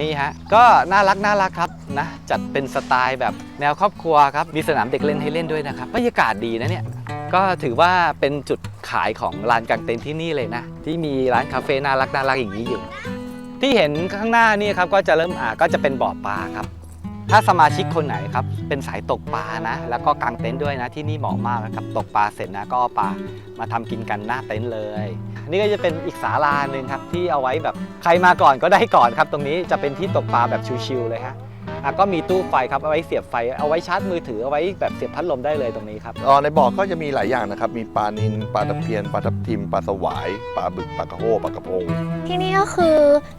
นี่ฮะก็น่ารักน่ารักครับนะจัดเป็นสไตล์แบบแนวครอบครัวครับมีสนามเด็กเล่นให้เล่นด้วยนะครับบรรยากาศดีนะเนี่ยก็ถือว่าเป็นจุดขายของลานกางเต็นท์ที่นี่เลยนะ ที่มีร้านคาเฟ่น่ารักน่ารักอย่างนี้อยู่ ที่เห็นข้างหน้านี่ครับก็จะเริ่มอ่าก็จะเป็นบ่อปลาครับ ถ้าสมาชิกคนไหนครับเป็นสายตกปลานะ แล้วก็กางเต็นท์ด้วยนะที่นี่เหมาะมากนะครับตกปลาเสร็จนะก็เอาปลามาทำกินกันหน้าเต็นท์เลยนี่ก็จะเป็นอีกศาลาหนึ่งครับที่เอาไว้แบบใครมาก่อนก็ได้ก่อนครับ ตรงนี้จะเป็นที่ตกปลาแบบชิวๆเลยฮะ อะก็มีตู้ไฟครับเอาไว้เสียบไฟเอาไว้ชาร์จมือถือเอาไว้แบบเสียบพัดลมได้เลยตรงนี้ครับอ๋อในบ่อก็จะมีหลายอย่างนะครับ มีปลานิลปลาตะเพียนปลาทับทิมปลาสวายปลาบึกปลากระโฮปลากระพง ที่นี่ก็คือ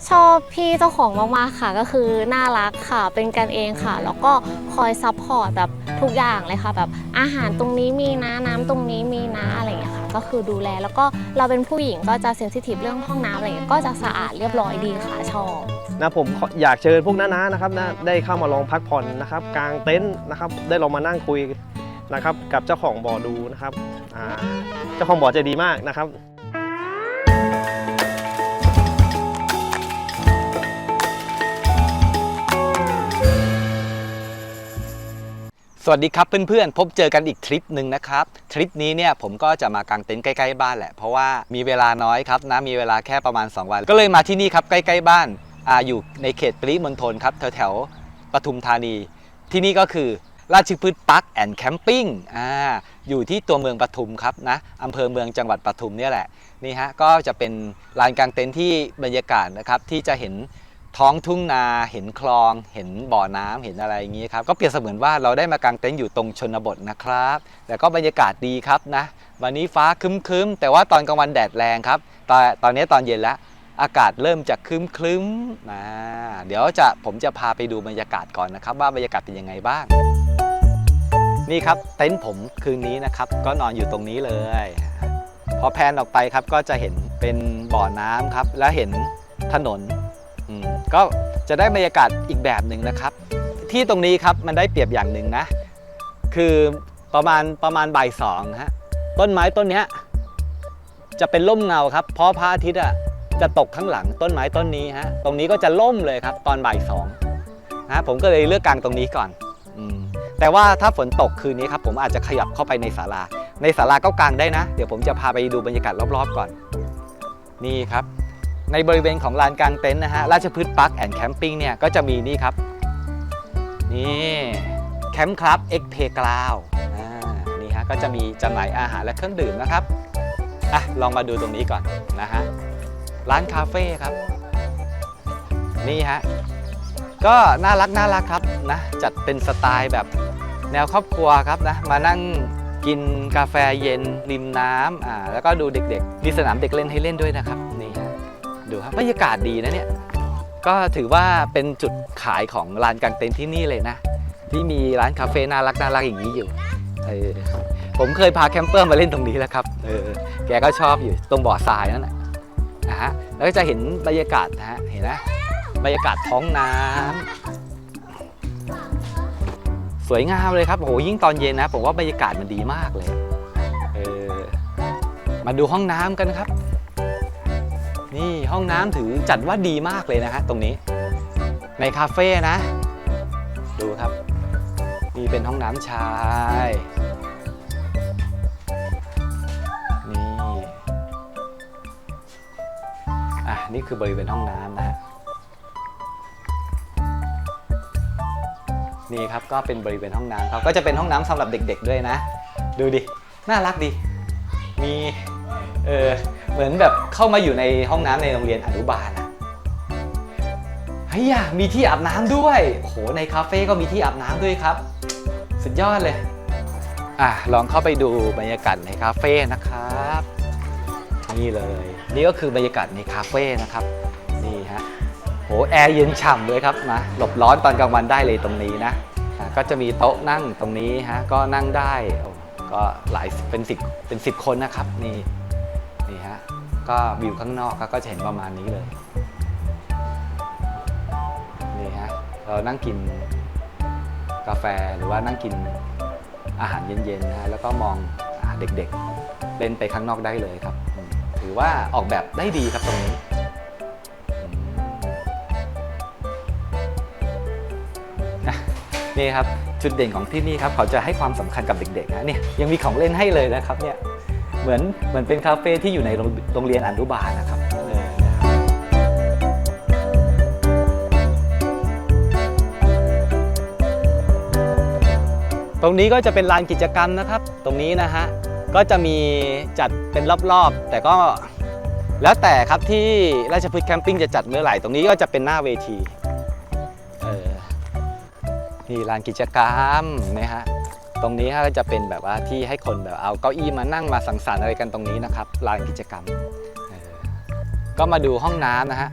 ชอบพี่เจ้าของมากๆค่ะ ก็คือน่ารักค่ะเป็นกันเองค่ะ แล้วก็คอยซัพพอร์ตแบบทุกอย่างเลยค่ะ แบบอาหารตรงนี้มีนะน้ำตรงนี้มีนะอะไรอย่างเงี้ยค่ะ ก็คือดูแลแล้วก็เราเป็นผู้หญิงก็จะเซนซิทีฟเรื่องห้องน้ำอะไรอย่างเงี้ยก็จะสะอาดเรียบร้อยดีค่ะชอบ นะผมอยากเชิญพวกน้าๆนะครับนะได้เข้ามาลองพักผ่อนนะครับ กลางเต็นท์นะครับ ได้ลองมานั่งคุยนะครับกับเจ้าของบ่อดูนะครับเจ้าของบ่อใจดีมากนะครับสวัสดีครับเพื่อนๆ พบเจอกันอีกทริปหนึ่งนะครับทริปนี้เนี่ยผมก็จะมากางเต็นท์ใกล้ๆบ้านแหละเพราะว่ามีเวลาน้อยครับนะมีเวลาแค่ประมาณ 2 วัน ก็เลยมาที่นี่ครับใกล้ๆบ้าน ออยู่ในเขตปริมณฑลครับแถวๆปทุมธานี ที่นี่ก็คือราชพฤกษ์พาร์คแอนด์แคมปิ้งอ่าอยู่ที่ตัวเมืองปทุมครับนะอำเภอเมืองจังหวัดปทุมเนี่ยแหละนี่ฮะก็จะเป็นลานกางเต็นท์ที่บรรยากาศนะครับที่จะเห็นท้องทุ่งนาเห็นคลองเห็นบ่อน้ำเห็นอะไรอย่างนี้ครับก็เปรียบเสมือนว่าเราได้มากางเต็นท์อยู่ตรงชนบทนะครับแต่ก็บรรยากาศดีครับนะวันนี้ฟ้าครึ้มๆ แต่ว่าตอนกลางวันแดดแรงครับตอนตอนนี้ตอนเย็นแล้ว อากาศเริ่มจะครึ้มๆนะเดี๋ยวจะผมจะพาไปดูบรรยากาศก่อนนะครับ ว่าบรรยากาศเป็นยังไงบ้าง นี่ครับเต็นท์ผมคืนนี้นะครับ ก็นอนอยู่ตรงนี้เลย พอแพนออกไปครับก็จะเห็นเป็นบ่อน้ำครับ และเห็นถนนก็จะได้บรรยากาศอีกแบบหนึ่งนะครับ ที่ตรงนี้ครับมันได้เปรียบอย่างหนึ่งนะ คือประมาณประมาณบ่ายสองฮะต้นไม้ต้นเนี้ยจะเป็นร่มเงาครับ เพราะพระอาทิตย์อะ จะตกข้างหลังต้นไม้ต้นนี้ฮะตรงนี้ก็จะล่มเลยครับตอนบ่ายสองนะผมก็เลยเลือกกางตรงนี้ก่อนอืมแต่ว่าถ้าฝนตกคืนนี้ครับผมอาจจะขยับเข้าไปในศาลา ในศาลาก็กางได้นะ เดี๋ยวผมจะพาไปดูบรรยากาศรอบๆก่อน นี่ครับ ในบริเวณของลานกลางเต็นท์นะฮะราชพฤกษ์พาร์คแอนด์แคมปิ้งเนี่ยก็จะมีนี่ครับ นี่แคมป์ครับเอ็กเพกราวนี่ฮะก็จะมีจำหน่ายอาหารและเครื่องดื่มนะครับอะลองมาดูตรงนี้ก่อนนะฮะ ร้านคาเฟ่ครับ นี่ฮะ ก็น่ารักน่ารักครับนะ จัดเป็นสไตล์แบบแนวครอบครัวครับนะ มานั่งกินกาแฟเย็นริมน้ำอ่าแล้วก็ดูเด็กๆ มีสนามเด็กเล่นให้เล่นด้วยนะครับ นี่ฮะ ดูครับบรรยากาศดีนะเนี่ย ก็ถือว่าเป็นจุดขายของลานกางเต็นท์ที่นี่เลยนะ ที่มีร้านคาเฟ่น่ารักน่ารักอย่างนี้อยู่เออผมเคยพาแคมเปอร์มาเล่นตรงนี้แล้วครับ เออ แกก็ชอบอยู่ตรงบ่อทรายนั่นแหละ นะฮะแล้วก็จะเห็นบรรยากาศนะฮะเห็นไหมบรรยากาศท้องน้ำสวยงามเลยครับโอ้โหยิ่งตอนเย็นนะผมว่าบรรยากาศมันดีมากเลยเออมาดูห้องน้ำกันครับ นี่ห้องน้ำถือจัดว่าดีมากเลยนะฮะตรงนี้ ในคาเฟ่นะ ดูครับนี่เป็นห้องน้ำชาย นี่คือบริเวณห้องน้ำนะฮะนี่ครับก็เป็นบริเวณห้องน้ำครับก็จะเป็นห้องน้ำสำหรับเด็ก ๆด้วยนะ ดูดิน่ารักดี มีเออเหมือนแบบเข้ามาอยู่ในห้องน้ำในโรงเรียนอนุบาลอะเฮ้ยมีที่อาบน้ำด้วยโอ้โหในคาเฟ่ก็มีที่อาบน้ำด้วยครับ สุดยอดเลยอะลองเข้าไปดูบรรยากาศในคาเฟ่นะครับ นี่เลย นี่ก็คือบรรยากาศในคาเฟ่นะครับ นี่ฮะ โห แอร์เย็นฉ่ำเลยครับนะหลบร้อนตอนกลางวันได้เลยตรงนี้นะะก็จะมีโต๊ะนั่งตรงนี้ฮะ ก็นั่งได้ ก็หลายเป็นสิบเป็นสิบคนนะครับ นี่ นี่ฮะ ก็วิวข้างนอกก็จะเห็นประมาณนี้เลย นี่ฮะ เรานั่งกินกาแฟหรือว่านั่งกินอาหารเย็นๆนะฮะ แล้วก็มองอเด็กๆ เล่นไปข้างนอกได้เลยครับ ถือว่าออกแบบได้ดีครับตรงนี้นี่ครับจุดเด่นของที่นี่ครับเขาจะให้ความสำคัญกับเด็กๆนะเนี่ยยังมีของเล่นให้เลยนะครับเนี่ยเหมือนเหมือนเป็นคาเฟ่ที่อยู่ในโรงเรียนอนุบาลนะครับเออนะครับตรงนี้ก็จะเป็นลานกิจกรรมนะครับ ตรงนี้นะฮะ ก็จะมีจัดเป็นรอบๆ แต่ก็แล้วแต่ครับที่ราชพฤกษ์แคมปิ้งจะจัดเมื่อไหร่ ตรงนี้ก็จะเป็นหน้าเวทีเออนี่ลานกิจกรรมนะฮะตรงนี้ก็จะเป็นแบบว่าที่ให้คนแบบเอาเก้าอี้มานั่งมาสังสรรค์อะไรกันตรงนี้นะครับลานกิจกรรมก็มาดูห้องน้ำนะฮะ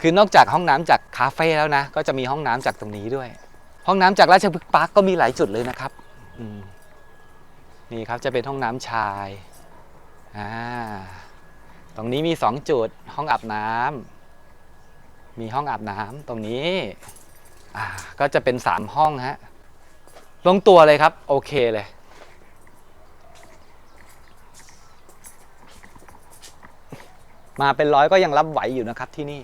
คือนอกจากห้องน้ำจากคาเฟ่แล้วนะ ก็จะมีห้องน้ำจากตรงนี้ด้วย ห้องน้ำจากราชพฤกษ์พาร์คก็มีหลายจุดเลยนะครับอืม นี่ครับจะเป็นห้องน้ำชายอ่าตรงนี้มีสองจุดห้องอาบน้ำมีห้องอาบน้ำตรงนี้อ่าก็จะเป็น 3 ห้องฮะลงตัวเลยครับ โอเคเลย มาเป็นร้อยก็ยังรับไหวอยู่นะครับที่นี่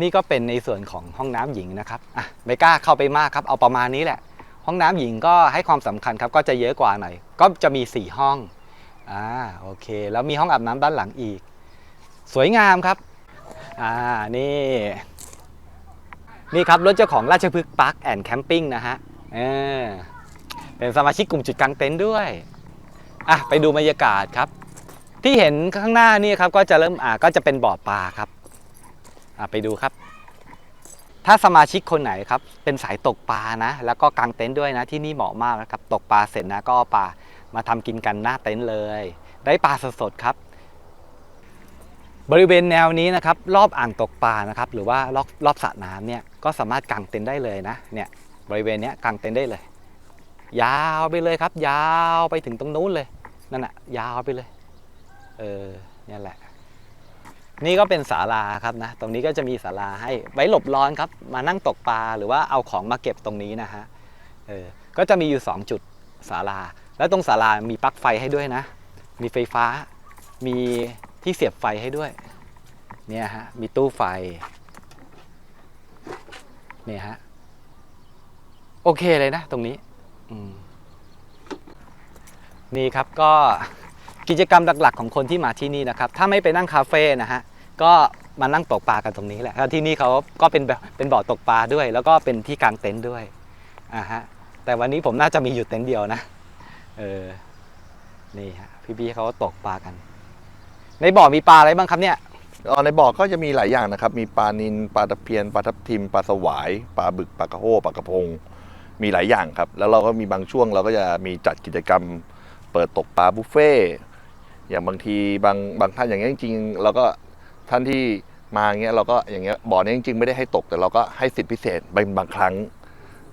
นี่ก็เป็นในส่วนของห้องน้ำหญิงนะครับอะไม่กล้าเข้าไปมากครับ เอาประมาณนี้แหละ ห้องน้ำหญิงก็ให้ความสำคัญครับก็จะเยอะกว่าหน่อยก็จะมี 4 ห้องอ่าโอเค แล้วมีห้องอาบน้ำด้านหลังอีก สวยงามครับอ่านี่นี่ครับรถเจ้าของราชพฤกษ์พาร์คแอนด์แคมปิ้งนะฮะเออเป็นสมาชิกกลุ่มจุดกลางเต็นท์ด้วยอะไปดูบรรยากาศครับ ที่เห็นข้างหน้านี่ครับก็จะเริ่มอ่าก็จะเป็นบ่อปลาครับอะไปดูครับ ถ้าสมาชิกคนไหนครับเป็นสายตกปลานะ แล้วก็กางเต็นท์ด้วยนะที่นี่เหมาะมากนะครับตกปลาเสร็จนะก็เอาปลามาทำกินกันหน้าเต็นท์เลย ได้ปลาสดๆครับ บริเวณแนวนี้นะครับ รอบอ่างตกปลานะครับหรือว่ารอบรอบสระน้ำเนี่ยก็สามารถกางเต็นท์ได้เลยนะเนี่ยบริเวณเนี้ยกางเต็นท์ได้เลย ยาวไปเลยครับ ยาวไปถึงตรงนู้นเลยนั่นแหะยาวไปเลย เออเนี่ยแหละ นี่ก็เป็นศาลาครับนะ ตรงนี้ก็จะมีศาลาให้ไว้หลบร้อนครับ มานั่งตกปลาหรือว่าเอาของมาเก็บตรงนี้นะฮะ เออ ก็จะมีอยู่ 2 จุดศาลา แล้วตรงศาลามีปลั๊กไฟให้ด้วยนะ มีไฟฟ้า มีที่เสียบไฟให้ด้วย เนี่ยฮะ มีตู้ไฟ เนี่ยฮะ โอเคเลยนะตรงนี้ อืมนี่ครับก็ กิจกรรมหลักๆ ของคนที่มาที่นี่นะครับ ถ้าไม่ไปนั่งคาเฟ่นะฮะ ก็มานั่งตกปลากันตรงนี้แหละแล้วที่นี่เขาก็เป็นแบบเป็นบ่อตกปลาด้วย แล้วก็เป็นที่กางเต็นท์ด้วยอ่าฮะ แต่วันนี้ผมน่าจะมีอยู่เต็นท์เดียวนะ เออ นี่ฮะพี่ๆเขาตกปลากัน ในบ่อมีปลาอะไรบ้างครับเนี่ย เอ่อในบ่อก็จะมีหลายอย่างนะครับ มีปลานิลปลาตะเพียนปลาทับทิมปลาสวายปลาบึกปลากระโฮปลากระพง มีหลายอย่างครับ แล้วเราก็มีบางช่วงเราก็จะมีจัดกิจกรรม เปิดตกปลาบุฟเฟ่ต์ อย่างบางทีบางบางท่านอย่างเงี้ยจริงๆเราก็ท่านที่มาอย่างเงี้ยเราก็อย่างเงี้ยบ่อเนี้ยจริงๆ ไม่ได้ให้ตกแต่เราก็ให้สิทธิพิเศษบางบางครั้ง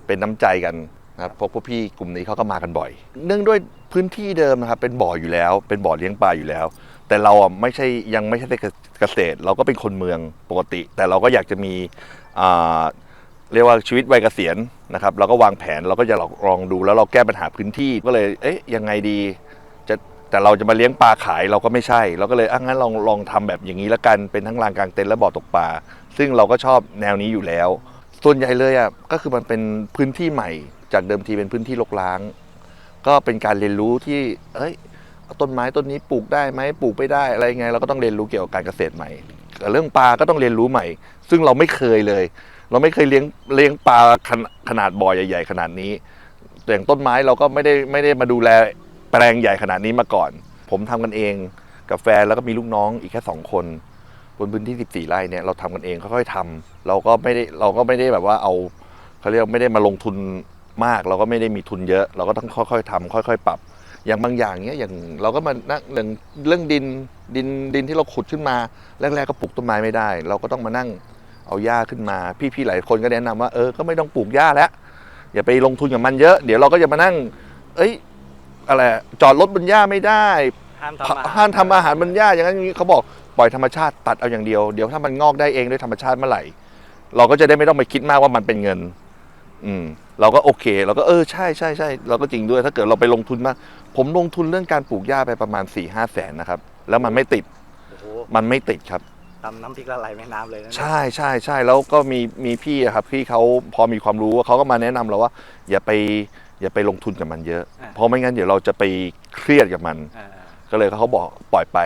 เป็นน้ำใจกันนะครับเพราะพวกพี่กลุ่มนี้เขาก็มากันบ่อย เนื่องด้วยพื้นที่เดิมนะครับเป็นบ่ออยู่แล้ว เป็นบ่อเลี้ยงปลาอยู่แล้ว แต่เราอะไม่ใช่ยังไม่ใช่เกษตร เราก็เป็นคนเมืองปกติ แต่เราก็อยากจะมีเรียกว่าชีวิตวัยเกษียณนะครับเราก็วางแผนเราก็จะลองดูแล้วเราแก้ปัญหาพื้นที่ก็เลยเอ๊ะยังไงดี แต่เราจะมาเลี้ยงปลาขายเราก็ไม่ใช่ เราก็เลยอะงั้นลองลองทำแบบอย่างนี้ละกันเป็นทั้งลานกลางเต็นท์และบ่อตกปลาซึ่งเราก็ชอบแนวนี้อยู่แล้ว ส่วนใหญ่เลยอะก็คือมันเป็นพื้นที่ใหม่ จากเดิมทีเป็นพื้นที่รกร้าง ก็เป็นการเรียนรู้ที่เอ้ยต้นไม้ต้นนี้ปลูกได้ไหมปลูกไม่ได้อะไรไงเราก็ต้องเรียนรู้เกี่ยวกับการเกษตรใหม่แต่เรื่องปลาก็ต้องเรียนรู้ใหม่ ซึ่งเราไม่เคยเลย เราไม่เคยเลี้ยงเลี้ยงปลาขนาดขนาดบ่อใหญ่ ๆ ขนาดนี้แต่อย่างต้นไม้เราก็ไม่ได้ไม่ได้มาดูแล แปลงใหญ่ขนาดนี้มาก่อน ผมทำกันเองกับแฟนแล้วก็มีลูกน้องอีกแค่สองคนบนพื้นที่ 14 ไร่เนี่ยเราทำกันเองค่อยๆทำเราก็ไม่ได้เราก็ไม่ได้แบบว่าเอาเขาเรียกไม่ได้มาลงทุนมาก เราก็ไม่ได้มีทุนเยอะ เราก็ต้องค่อยๆทำค่อย ๆ ปรับ อย่างบางอย่างเนี้ยอย่างเราก็มานั่งเรื่องเรื่องดินดินดินที่เราขุดขึ้นมาแรกๆก็ปลูกต้นไม้ไม่ได้ เราก็ต้องมานั่งเอาหญ้าขึ้นมา พี่ๆหลายคนก็แนะนำว่าเออก็ไม่ต้องปลูกหญ้าแล้วอย่าไปลงทุนกับมันเยอะ เดี๋ยวเราก็จะมานั่ง เอ้ย อะไรจอดรถบนหญ้าไม่ได้ห้ามทำอาหารห้ามทำอาหารบนหญ้าอย่างนั้นอย่างนี้เขาบอกปล่อยธรรมชาติตัดเอาอย่างเดียวเดี๋ยวถ้ามันงอกได้เองด้วยธรรมชาติเมื่อไหร่ เราก็จะได้ไม่ต้องไปคิดมากว่ามันเป็นเงิน อืม เราก็โอเค เราก็เออใช่ใช่ใช่เราก็จริงด้วย ถ้าเกิดเราไปลงทุนมาก ผมลงทุนเรื่องการปลูกหญ้าไปประมาณ4ี่ห้าแสนนะครับ แล้วมันไม่ติดโอ้โหมันไม่ติดครับ ตำน้ำพริกละลายแม่น้ำเลยนะใช่ใช่ใช่แล้วก็มีมีพี่อะครับพี่เขาพอมีความรู้เขาก็มาแนะนำเราว่า อย่าไป อย่าไปลงทุนกับมันเยอะ เพราะไม่งั้นเดี๋ยวเราจะไปเครียดกับมันอ่าก็เลยเขาบอกปล่อยไป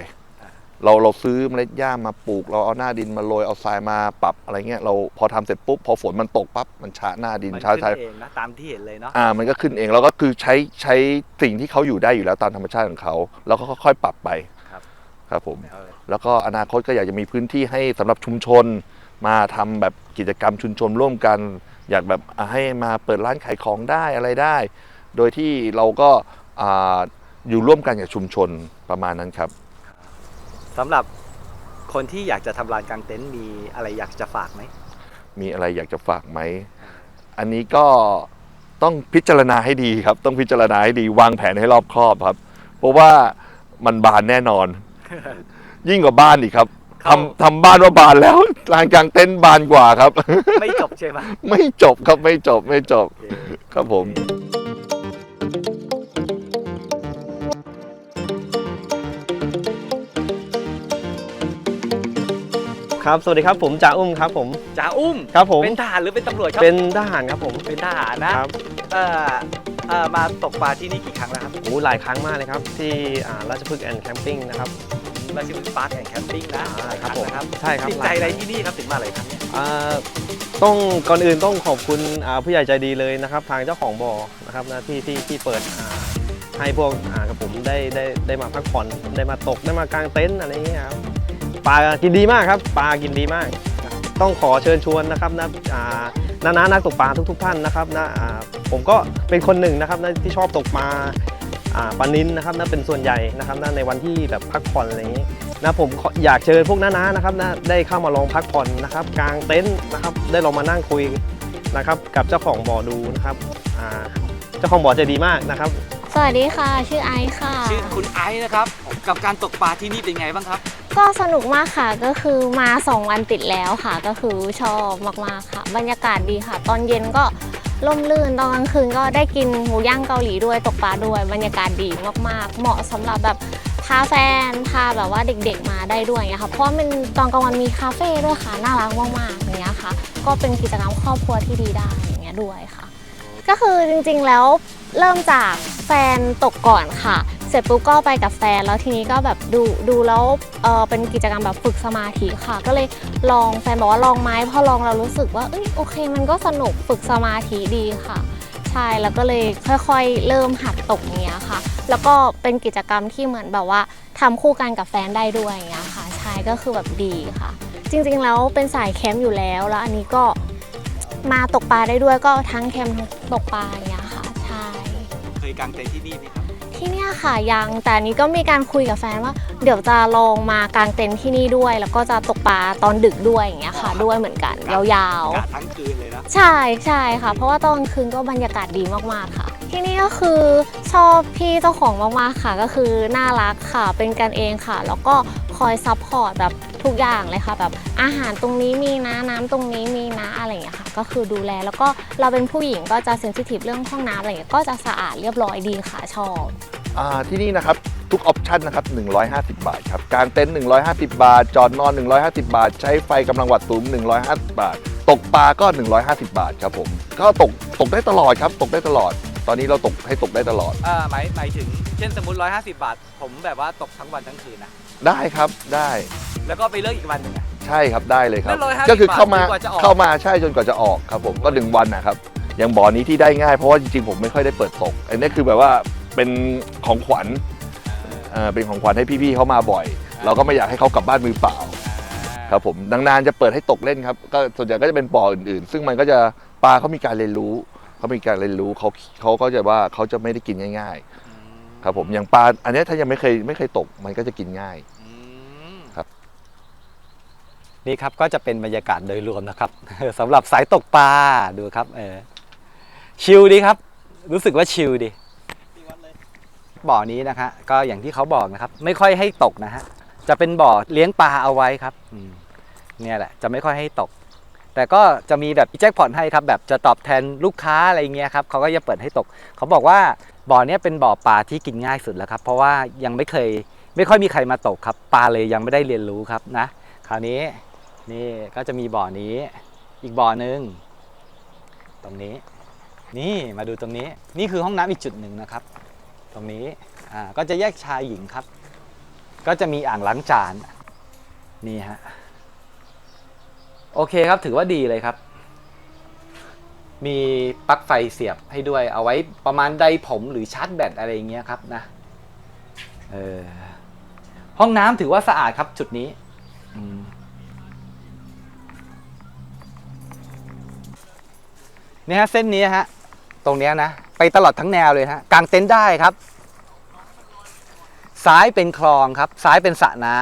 เราเราซื้อเมล็ดหญ้ามาปลูก เราเอาหน้าดินมาโรยเอาทรายมาปรับอะไรเงี้ยเราพอทำเสร็จปุ๊บพอฝนมันตกปั๊บมันช้าหน้าดินมันช้าขึ้นช้าเองนะตามที่เห็นเลยเนาะอ่ามันก็ขึ้นเองแล้วก็คือใช้ใช้สิ่งที่เขาอยู่ได้อยู่แล้วตามธรรมชาติของเขาแล้วก็ค่อยๆปรับไปครับครับผมเออแล้วก็อนาคตก็อยากจะมีพื้นที่ให้สำหรับชุมชนมาทำแบบกิจกรรมชุมชนร่วมกัน อยากแบบอะให้มาเปิดร้านขายของได้อะไรได้ โดยที่เราก็อ่าอยู่ร่วมกันกับชุมชนประมาณนั้นครับสำหรับคนที่อยากจะทำลานกางเต็นท์มีอะไรอยากจะฝากไหม มีอะไรอยากจะฝากไหม อันนี้ก็ต้องพิจารณาให้ดีครับ ต้องพิจารณาให้ดีวางแผนให้รอบคอบครับ เพราะว่ามันบานแน่นอน ยิ่งกว่าบ้านอีกครับ เข้าทำทำบ้านว่าบานแล้วลานกลางเต็นท์บานกว่าครับ ไม่จบใช่ไหมไม่จบครับไม่จบไม่จบโอเคครับผม ครับ สวัสดีครับผมจ่าอุ้มครับผม จ่าอุ้ม ครับผม เป็นทหารหรือเป็นตำรวจครับ เป็นทหารครับผมเป็นทหารนะครับเอ่อเอ่อมาตกปลาที่นี่กี่ครั้งแล้วครับ โอ้หลายครั้งมากเลยครับ ที่อ่าราชพฤกษ์แอนด์แคมปิ้งนะครับ ราชบุรีปาร์คแอนด์แคมปิ้งนะอ่าหลายครับผมนะครับใช่ครับติดใจอะไรที่นี่ครับถึงมาหลายครั้งเนี่ยอ่าต้องก่อนอื่นต้องขอบคุณอ่าผู้ใหญ่ใจดีเลยนะครับ ทางเจ้าของบ่อนะครับนะที่ที่ที่เปิดอ่าให้พวกอ่ากับผมได้ได้ได้มาพักผ่อนได้มาตกได้มากางเต็นท์อะไรอย่างเงี้ยครับปลากินดีมากครับปลากินดีมาก ต้องขอเชิญชวนนะครับนะอ่านานานักตกปลาทุก ๆ ท่านนะครับนะอ่าผมก็เป็นคนหนึ่งนะครับนะที่ชอบตกปลาอ่า ปลานินนะครับนะเป็นส่วนใหญ่นะครับนะในวันที่แบบพักผ่อนอะไรอย่างนี้นะผมขออยากเชิญพวกน้าๆนะครับนะได้เข้ามาลองพักผ่อนนะครับกางเต็นท์นะครับได้ลองมานั่งคุยนะครับกับเจ้าของบ่อดูนะครับอ่าเจ้าของบ่อใจดีมากนะครับ สวัสดีค่ะ ชื่อไอซ์ค่ะ ชื่อคุณไอซ์นะครับกับการตกปลาที่นี่เป็นไงบ้างครับ ก็สนุกมากค่ะก็คือมา 2 วันติดแล้วค่ะ ก็คือชอบมากๆค่ะ บรรยากาศดีค่ะ ตอนเย็นก็ ร่มรื่นตอนกลางคืนก็ได้กินหมูย่างเกาหลีด้วยตกปลาด้วยบรรยากาศดีมากๆ เหมาะสำหรับแบบพาแฟนพาแบบว่าเด็กๆมาได้ด้วยอย่างเงี้ยค่ะเพราะมันตอนกลางวันมีคาเฟ่ด้วยค่ะน่ารักมากๆอย่างเงี้ยค่ะ ก็เป็นกิจกรรมครอบครัวที่ดีได้อย่างเงี้ยด้วยค่ะ ก็คือจริงๆแล้วเริ่มจากแฟนตกก่อนค่ะ เสร็จปุ๊บก็ไปกับแฟน แล้วทีนี้ก็แบบดูดูแล้วเออเป็นกิจกรรมแบบฝึกสมาธิค่ะ ก็เลยลองแฟนบอกว่าลองไหมพอลองเรารู้สึกว่าเอ้ยโอเค มันก็สนุกฝึกสมาธิดีค่ะ ใช่แล้วก็เลยค่อยๆ เริ่มหัดตกอย่างเงี้ยค่ะ แล้วก็เป็นกิจกรรมที่เหมือนแบบว่าทำคู่กันกับแฟนได้ด้วยอย่างเงี้ยค่ะใช่ก็คือแบบดีค่ะ จริงๆแล้วเป็นสายแคมป์อยู่แล้ว แล้วอันนี้ก็มาตกปลาได้ด้วยก็ทั้งแคมป์ทั้งตกปลาอย่างเงี้ยค่ะใช่เคยกางเต็นท์ที่นี่ไหมครับ ที่เนี่ยค่ะยังแต่อันนี้ก็มีการคุยกับแฟนว่า เดี๋ยวจะลองมากางเต็นท์ที่นี่ด้วย แล้วก็จะตกปลาตอนดึกด้วยอย่างเงี้ยค่ะด้วยเหมือนกันยาวกาทั้งคืนเลยนะ ๆ ใช่ใช่ค่ะ เพราะว่าตอนกลางคืนก็บรรยากาศดีมากๆค่ะ ที่นี่ก็คือชอบพี่เจ้าของมากๆค่ะ ก็คือน่ารักค่ะเป็นกันเองค่ะ แล้วก็คอยซัพพอร์ตแบบ ทุกอย่างเลยค่ะแบบอาหารตรงนี้มีนะน้ำตรงนี้มีนะอะไรอย่างเงี้ยค่ะ ก็คือดูแลแล้วก็เราเป็นผู้หญิงก็จะเซนซิทีฟเรื่องห้องน้ำอะไรอย่างเงี้ยก็จะสะอาดเรียบร้อยดีค่ะชอบอ่าที่นี่นะครับทุกออปชันนะครับ 150 บาทครับ กางเต็นท์150 บาท จอดนอน 150 บาท ใช้ไฟกำลังวัดสูง150 บาท ตกปลาก็ 150 บาทครับผม ก็ตกตกได้ตลอดครับ ตกได้ตลอด ตอนนี้เราตกให้ตกได้ตลอดอ่าหมายหมายถึง เช่นสมมติ 150 บาท ผมแบบว่าตกทั้งวันทั้งคืนนะ ได้ครับ ได้ แล้วก็ไปเลิกอีกวันหนึ่งอะ ใช่ครับได้เลยครับ แล้ว150ก็คือเข้ามาบาทจนกว่าจะออก เข้ามาใช่จนกว่าจะออกครับผมก็หนึ่งวันนะครับอย่างบ่อนี้ที่ได้ง่ายเพราะว่าจริงๆผมไม่ค่อยได้เปิดตก อันนี้คือแบบว่าเป็นของขวัญเอ่อเป็นของขวัญให้พี่ๆเขามาบ่อย เราก็ไม่อยากให้เขากลับบ้านมือเปล่าครับผมดังนานจะเปิดให้ตกเล่นครับก็ส่วนใหญ่ก็จะเป็นบ่ออื่นๆ ซึ่งมันก็จะปลาเขามีการเรียนรู้เขามีการเรียนรู้เขาเขาก็จะว่าเขาจะไม่ได้กินง่าย ๆ ครับผมอย่างปลาอันเนี้ยถ้ายังไม่เคยไม่เคยตกมันก็จะกินง่ายอืมครับ นี่ครับก็จะเป็นบรรยากาศโดยรวมนะครับสำหรับสายตกปลาดูครับเออชิลดีครับ รู้สึกว่าชิลดีบ่อนี้นะฮะก็อย่างที่เขาบอกนะครับ ไม่ค่อยให้ตกนะฮะจะเป็นบ่อเลี้ยงปลาเอาไว้ครับเนี่ยแหละ จะไม่ค่อยให้ตก แต่ก็จะมีแบบแจ็คพอตให้ครับ แบบจะตอบแทนลูกค้าอะไรเงี้ยครับเขาก็จะเปิดให้ตก เขาบอกว่าบ่อเนี้ยเป็นบ่อปลาที่กินง่ายสุดแล้วครับ เพราะว่ายังไม่เคย ไม่ค่อยมีใครมาตกครับ ปลาเลยยังไม่ได้เรียนรู้ครับนะ คราวนี้ นี่ก็จะมีบ่อนี้ อีกบ่อหนึ่งตรงนี้ นี่มาดูตรงนี้ นี่คือห้องน้ำอีกจุดหนึ่งนะครับ ตรงนี้อ่าก็จะแยกชายหญิงครับ ก็จะมีอ่างล้างจานนี่ฮะโอเคครับถือว่าดีเลยครับ มีปลั๊กไฟเสียบให้ด้วยเอาไว้ประมาณไดผมหรือชาร์จแบตอะไรอย่างเงี้ยครับนะเออห้องน้ำถือว่าสะอาดครับจุดนี้ อืม นี่ยฮะเส้นนี้ฮะตรงเนี้ยนะไปตลอดทั้งแนวเลยฮะกางเต็นท์ได้ครับ ซ้ายเป็นคลองครับ ซ้ายเป็นสระน้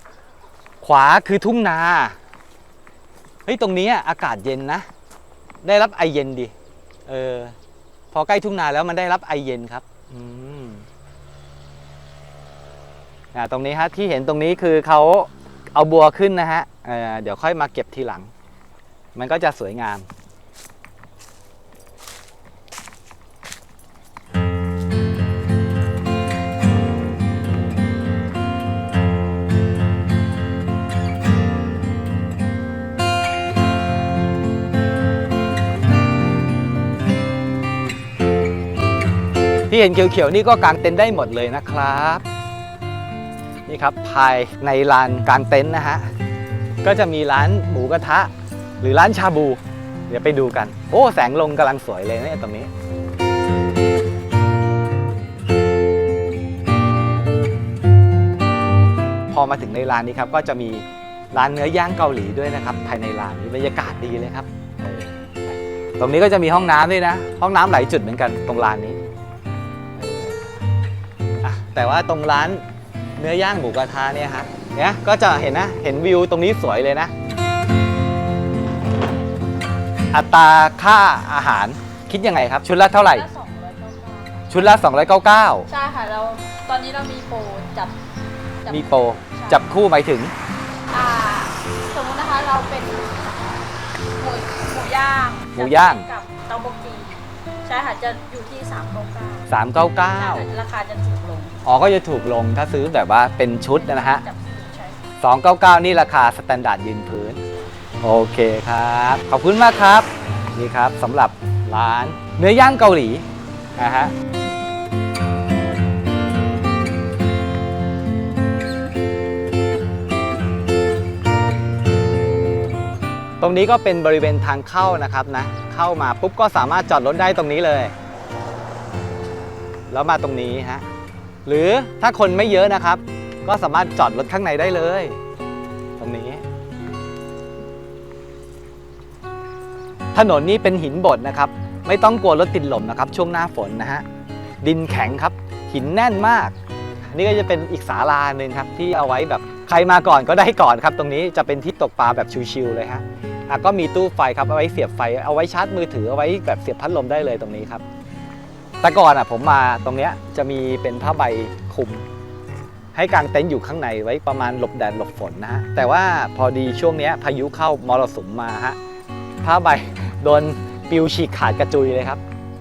ำขวาคือทุ่งนาเฮ้ยตรงนี้อากาศเย็นนะ ได้รับไอเย็นดิเออพอใกล้ทุ่งนาแล้วมันได้รับไอเย็นครับอืมอ่าตรงนี้ฮะที่เห็นตรงนี้คือเขาเอาบัวขึ้นนะฮะเออเดี๋ยวค่อยมาเก็บทีหลัง มันก็จะสวยงาม ที่เห็นเขียวๆนี่ก็กางเต็นท์ได้หมดเลยนะครับ นี่ครับภายในลานกางเต็นท์นะฮะก็จะมีร้านหมูกระทะ หรือร้านชาบู เดี๋ยวไปดูกัน โอ้ แสงลงกำลังสวยเลยเนี่ยตรงนี้พอมาถึงในร้านนี้ครับก็จะมีร้านเนื้อย่างเกาหลีด้วยนะครับ ภายในร้านนี้บรรยากาศดีเลยครับ ตรงนี้ก็จะมีห้องน้ำด้วยนะ ห้องน้ำหลายจุดเหมือนกันตรงร้านนี้ แต่ว่าตรงร้านเนื้อย่างหมูกระทะเนี่ยฮะเนี่ยก็จะเห็นนะเห็นวิวตรงนี้สวยเลยนะ อัตราค่าอาหารคิดยังไงครับ ชุดละเท่าไหร่ ละ299ชุดละ 299 ใช่ค่ะเราตอนนี้เรามีโปรจับจับมีโปรจับคู่หมายถึง อ่าสมมตินะคะเราเป็นหมูหมูย่างหมูย่าง กับเตาบกกี ใช่ค่ะจะอยู่ที่3 9 9 399 ราคาจะถูกลงอ๋อก็จะถูกลงถ้าซื้อแบบว่าเป็นชุดนะฮะจับใช่299 นี่ราคาสแตนดาร์ดยืนพื้น โอเคครับ ขอบคุณมากครับ นี่ครับสำหรับร้านเนื้อย่างเกาหลีนะฮะ รงนี้ก็เป็นบริเวณทางเข้านะครับนะ เข้ามาปุ๊บก็สามารถจอดรถได้ตรงนี้เลย แล้วมาตรงนี้ฮะ หรือถ้าคนไม่เยอะนะครับ ก็สามารถจอดรถข้างในได้เลย ตรงนี้ ถนนนี้เป็นหินบดนะครับ ไม่ต้องกลัวรถติดลมนะครับ ช่วงหน้าฝนนะฮะ ดินแข็งครับ หินแน่นมากนี่ก็จะเป็นอีกศาลาหนึ่งครับที่เอาไว้แบบใครมาก่อนก็ได้ก่อนครับ ตรงนี้จะเป็นที่ตกปลาแบบชิวๆเลยฮะ อะก็มีตู้ไฟครับเอาไว้เสียบไฟ เอาไว้ชาร์จมือถือเอาไว้แบบเสียบพัดลมได้เลยตรงนี้ครับ แต่ก่อนอะผมมาตรงเนี้ยจะมีเป็นผ้าใบคลุม ให้กางเต็นท์อยู่ข้างในไว้ประมาณหลบแดดหลบฝนนะฮะแต่ว่าพอดีช่วงเนี้ยพายุเข้ามรสุมมาฮะผ้าใบโดนปิวฉีกขาดกระจุยเลยครับ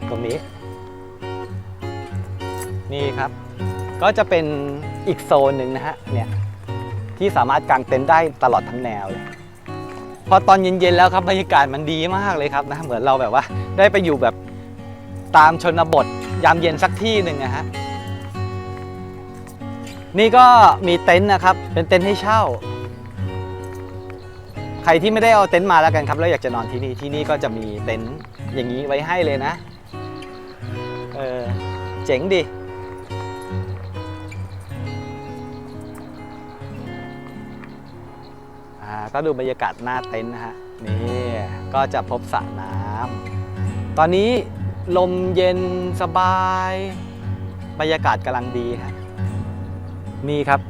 ตรงนี้ นี่ครับ ก็จะเป็นอีกโซนหนึ่งนะฮะเนี่ยที่สามารถกางเต็นท์ได้ตลอดทั้งแนวเลย พอตอนเย็นๆแล้วครับบรรยากาศมันดีมากเลยครับนะเหมือนเราแบบว่า ได้ไปอยู่แบบตามชนบทยามเย็นสักที่หนึ่งนะฮะนี่ก็มีเต็นท์นะครับ เป็นเต็นท์ให้เช่า ใครที่ไม่ได้เอาเต็นท์มาแล้วกันครับ แล้วอยากจะนอนที่นี่ที่นี่ก็จะมีเต็นท์อย่างนี้ไว้ให้เลยนะ เออเจ๋งดิ ก็ดูบรรยากาศหน้าเต็นท์นะฮะนี่ก็จะพบสระน้ำตอนนี้ลมเย็นสบาย บรรยากาศกำลังดีครับนี่ครับ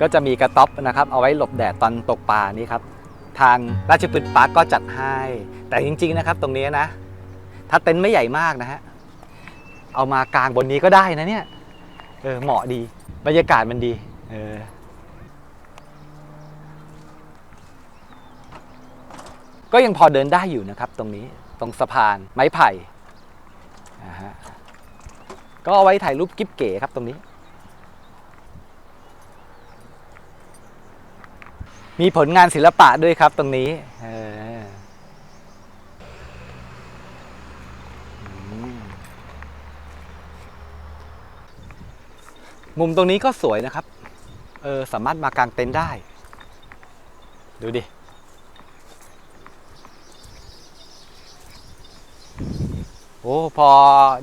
ก็จะมีกระต๊อบนะครับ เอาไว้หลบแดดตอนตกปลานี่ครับ ทางราชพฤกษ์ปาร์คก็จัดให้ แต่จริง ๆนะครับ ตรงนี้นะ ถ้าเต็นท์ไม่ใหญ่มากนะฮะเอามากางบนนี้ก็ได้นะเนี่ยเออเหมาะดี บรรยากาศมันดี เออ ก็ยังพอเดินได้อยู่นะครับ ตรงนี้ตรงสะพานไม้ไผ่ก็เอาไว้ถ่ายรูปกิ๊บเก๋ครับตรงนี้ มีผลงานศิลปะด้วยครับตรงนี้มมุมตรงนี้ก็สวยนะครับ เออ สามารถมากางเต็นท์ได้ ดูดิ อ้พอ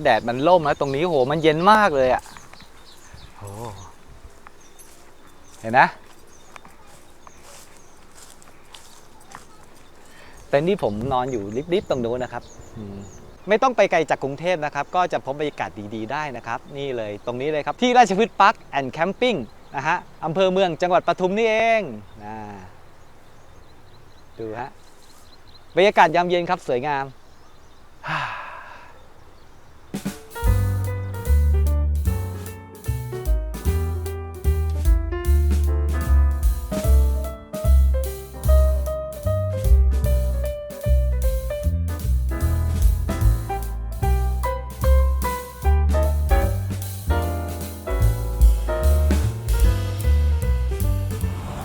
แดดมันล่มแล้วตรงนี้โหมันเย็นมากเลยอะ่ะโอ้เห็นนะเต็นท์ที่ผมนอนอยู่ริบๆตรงนู้นนะครับไม่ต้องไปไกลจากกรุงเทพนะครับ ก็จะพบบรรยากาศดีๆได้นะครับ นี่เลยตรงนี้เลยครับ ที่ราชพฤกษ์พาร์คแอนด์แคมปิ้งนะฮะอำเภอเมืองจังหวัดปทุมนี่เองนะดูฮะบรรยากาศยามเย็นครับสวยงาม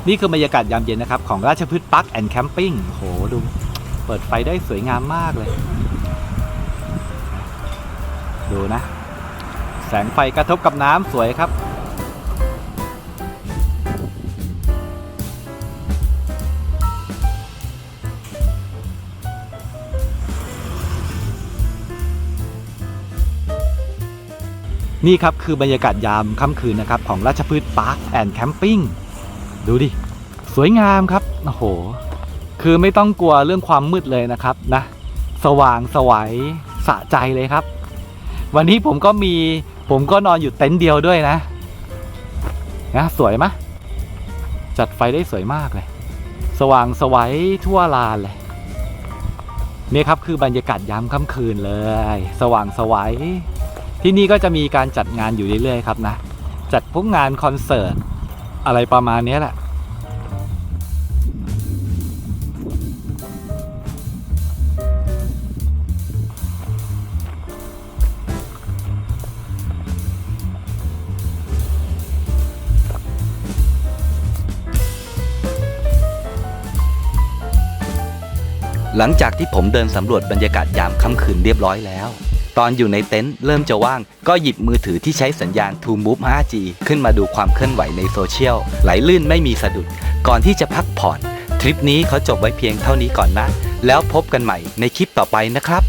นี่คือบรรยากาศยามเย็นนะครับ ของราชพฤกษ์พาร์คแอนด์แคมปิ้งโหดูเปิดไฟได้สวยงามมากเลย ดูนะ แสงไฟกระทบกับน้ำสวยครับนี่ครับคือบรรยากาศยามค่ำคืนนะครับของราชพฤกษ์พาร์คแอนด์แคมปิ้ง ดูดิ สวยงามครับโอ้โห คือไม่ต้องกลัวเรื่องความมืดเลยนะครับนะ สว่างสวัยสะใจเลยครับ วันนี้ผมก็มีผมก็นอนอยู่เต็นท์เดียวด้วยนะนะสวยไหมะจัดไฟได้สวยมากเลย สว่างสวัยทั่วลานเลยนี่ครับคือบรรยากาศยามค่ำคืนเลย สว่างสวัยที่นี่ก็จะมีการจัดงานอยู่เรื่อยๆครับนะ จัดพวกงานคอนเสิร์ต อะไรประมาณนี้แหละ หลังจากที่ผมเดินสำรวจบรรยากาศยามค่ำคืนเรียบร้อยแล้ว ตอนอยู่ในเต็นท์เริ่มจะว่าง ก็หยิบมือถือที่ใช้สัญญาณ t o Move 5G ขึ้นมาดูความเคลื่อนไหวในโซเชียลไหลลื่นไม่มีสะดุด ก่อนที่จะพักผ่อน ทริปนี้เขาจบไว้เพียงเท่านี้ก่อนนะ แล้วพบกันใหม่ในคลิปต่อไปนะครับ